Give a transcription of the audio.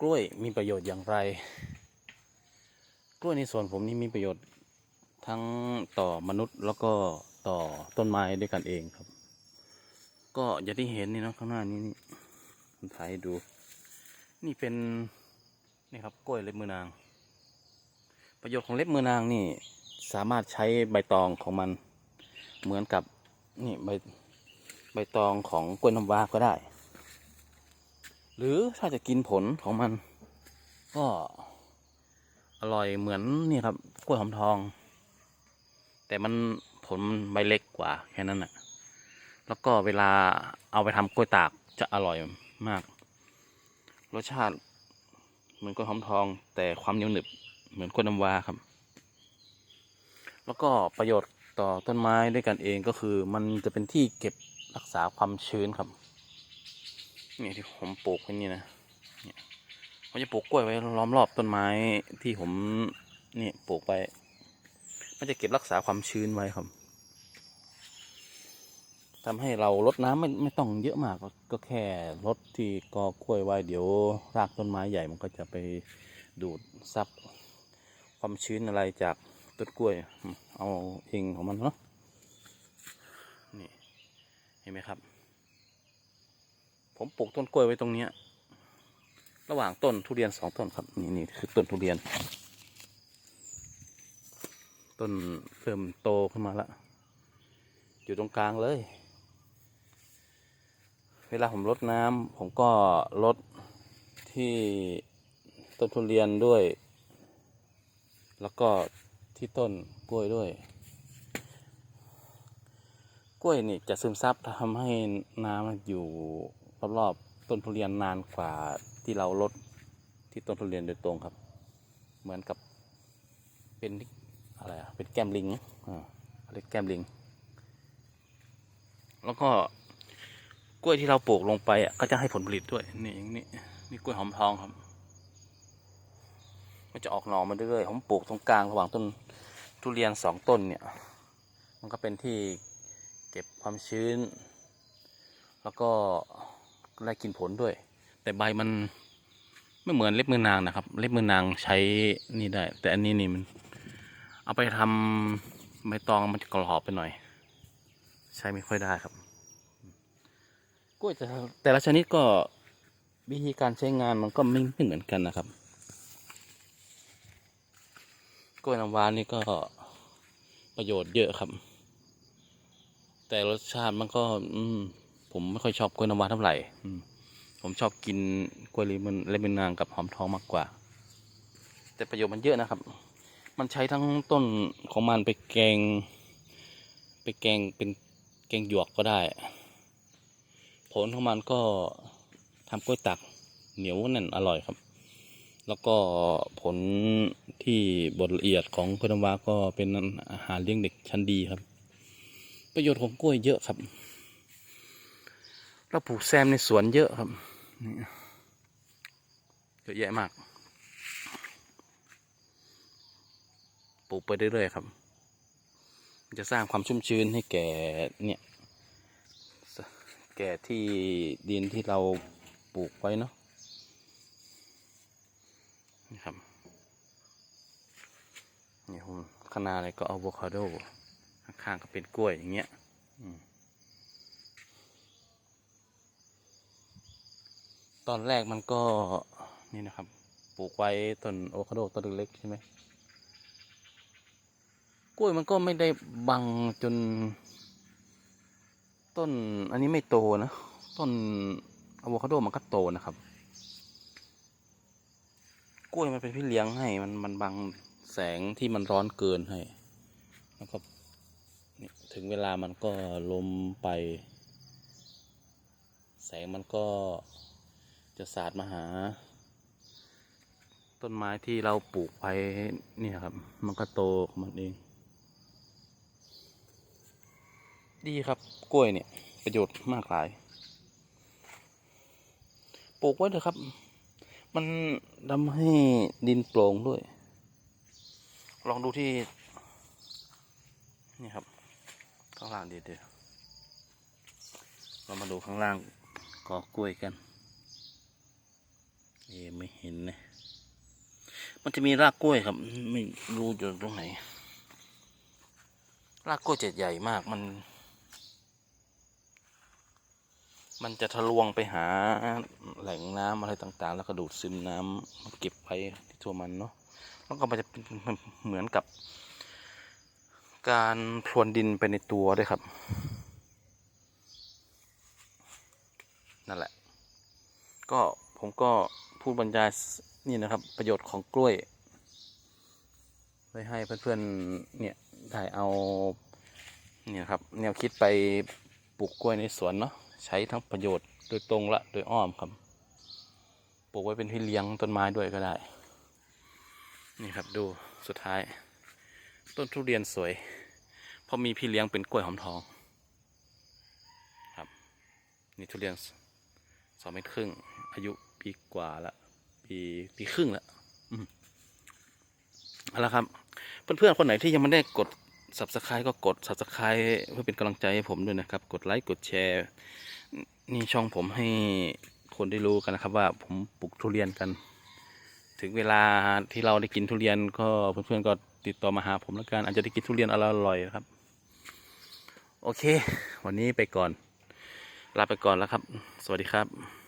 กล้วยมีประโยชน์อย่างไร กล้วยในสวนผมนี่มีประโยชน์ทั้งต่อมนุษย์แล้วก็ต่อต้นไม้ด้วยกันเองครับ ก็อย่างที่เห็นนี่เนาะข้างหน้านี้นี่ผมถ่ายให้ดู นี่เป็นนี่ครับกล้วยเล็บมือนาง ประโยชน์ของเล็บมือนางนี่สามารถใช้ใบตองของมันเหมือนกับนี่ใบใบตองของกล้วยน้ำว้าก็ได้ หรือถ้าจะกินผลของมัน ก็อร่อยเหมือนนี่ครับกล้วยหอมทอง แต่มันผลมันใบเล็กกว่าแค่นั้นแหละแล้วก็เวลาเอาไปทำกล้วยตากจะอร่อยมาก รสชาติเหมือนกล้วยหอมทอง แต่ความเหนียวหนึบเหมือนกล้วยน้ำว้าครับ แล้วก็ประโยชน์ต่อต้นไม้ด้วยกันเองก็คือมันจะเป็นที่เก็บรักษาความชื้นครับ เนี่ยที่ผมปลูกไว้นี่นะเนี่ยผมจะปลูกกล้วยไว้ล้อมรอบต้นไม้ที่ผมนี่ปลูกไว้มันจะเก็บรักษาความชื้นไว้ครับทำให้เราลดน้ำไม่ไม่ต้องเยอะมากก็ก็แค่ลดที่กอกล้วยไว้เดี๋ยวรากต้นไม้ใหญ่มันก็จะไปดูดซับความชื้นอะไรจากต้นกล้วย เอาเองของมันเนาะนี่เห็นไหมครับ ผมปลูกต้นกล้วยไว้ตรงเนี้ย ระหว่างต้นทุเรียนสองต้นครับ นี่นี่คือต้นทุเรียน ต้นเริ่มโตขึ้นมาแล้วอยู่ตรงกลางเลย เวลาผมรดน้ำผมก็รดที่ต้นทุเรียนด้วย แล้วก็ที่ต้นกล้วยด้วย กล้วยนี่จะซึมซับทำให้น้ำอยู่ รอบๆต้นทุเรียนนานกว่าที่เราลดที่ต้นทุเรียนโดยตรงครับ เหมือนกับเป็นอะไรอะเป็นแก้มลิงอ่าเรียกแก้มลิง แล้วก็กล้วยที่เราปลูกลงไปอะก็จะให้ผลผลิตด้วย นี่อย่างนี้นี่กล้วยหอมทองครับ มันจะออกหน่อมาเรื่อยๆผมปลูกตรงกลางระหว่างต้นทุเรียนสองต้นเนี่ย มันก็เป็นที่เก็บความชื้น แล้วก็ ได้กินผลด้วย แต่ใบมันไม่เหมือนเล็บมือนางนะครับ เล็บมือนางใช้นี่ได้ แต่อันนี้นี่มัน เอาไปทำใบตองมันจะกรอบไปหน่อย ใช้ไม่ค่อยได้ครับกล้วยแต่ละแต่ละชนิดก็วิธีการใช้งานมันก็ไม่ไม่เหมือนกันนะครับ กล้วยน้ำว้านี่ก็ประโยชน์เยอะครับ แต่รสชาติมันก็ อืม ผมไม่ค่อยชอบกล้วยน้ำว้าเท่าไหร่ผมชอบกินกล้วยเลมอนเลมอนนางกับหอมทองมากกว่า แต่ประโยชน์มันเยอะนะครับ มันใช้ทั้งต้นของมันไปแกง ไปแกงเป็นแกงหยวกก็ได้ ผลของมันก็ทำกล้วยตักเหนียวแน่นอร่อยครับ แล้วก็ผลที่บดละเอียดของกล้วยน้ำว้าก็เป็นอาหารเลี้ยงเด็กชั้นดีครับ ประโยชน์ของกล้วยเยอะครับ เราปลูกแซมในสวนเยอะครับเยอะแยะมากปลูกไปเรื่อยๆครับ จะสร้างความชุ่มชื้นให้แก่เนี่ยแก่ที่ดินที่เราปลูกไว้เนาะนี่ครับนี่ผมข้างหน้าอะไรก็อะโวคาโดข้างๆก็เป็นกล้วยอย่างเงี้ยอืม ตอนแรกมันก็นี่นะครับ ปลูกไว้ต้นอโวคาโดต้นเล็กใช่ไหมกล้วยมันก็ไม่ได้บังจน ต้นอันนี้ไม่โตนะ ต้นอะโวคาโดมันก็โตนะครับ กล้วยมันเป็นพี่เลี้ยงให้มันมันบังแสงที่มันร้อนเกินให้แล้วก็ถึงเวลามันก็ลมไป แสงมันก็ จะสาดมาหา ต้นไม้ที่เราปลูกไว้เนี่ยครับ มันก็โตมันเอง ดีครับกล้วยเนี่ย ประโยชน์มากหลาย ปลูกไว้เถอะครับ มันทำให้ดินโปร่งด้วย ลองดูที่ นี่ครับ ข้างล่างดีเดียวเรามาดูข้างล่างกอกล้วยกัน เอไม่เห็นนะ มันจะมีรากกล้วยครับ ไม่รู้อยู่ตรงไหน รากกล้วยเจะใหญ่มากมัน มันจะทะลวงไปหาแหล่งน้ำอะไรต่างๆ แล้วก็ดูดซึมน้ำมาเก็บไปที่ตัวมันเนาะแล้วก็มันจะเป็นเหมือนกับ การพรวนดินไปในตัวด้วยครับ นั่นแหละ ก็ผมก็ พูดบรรยายนี่นะครับ ประโยชน์ของกล้วยไว้ให้เพื่อนๆเนี่ยได้เอาเนี่ยครับ แนวคิดไปปลูกกล้วยในสวนเนาะใช้ทั้งประโยชน์โดยตรงและโดยอ้อมครับปลูกไว้เป็นพี่เลี้ยงต้นไม้ด้วยก็ได้ นี่ครับดูสุดท้าย ต้นทุเรียนสวยเพราะมีพี่เลี้ยงเป็นกล้วยหอมทองครับนี่ทุเรียนสองเมตรครึ่งอายุ ปีกว่าละปีปีครึ่งละอืมเอาละครับ เพื่อนๆคนไหนที่ยังไม่ได้กด subscribe ก็กด subscribe เพื่อเป็นกำลังใจให้ผมด้วยนะครับ กดไลค์กดแชร์ นี่ช่องผมให้คนได้รู้กันนะครับ ว่าผมปลูกทุเรียนกัน ถึงเวลาที่เราได้กินทุเรียนก็เพื่อนๆก็ติดต่อมาหาผมแล้วกันอาจจะได้กินทุเรียนอร่อยๆครับ โอเค วันนี้ไปก่อน ลาไปก่อนแล้วครับ สวัสดีครับ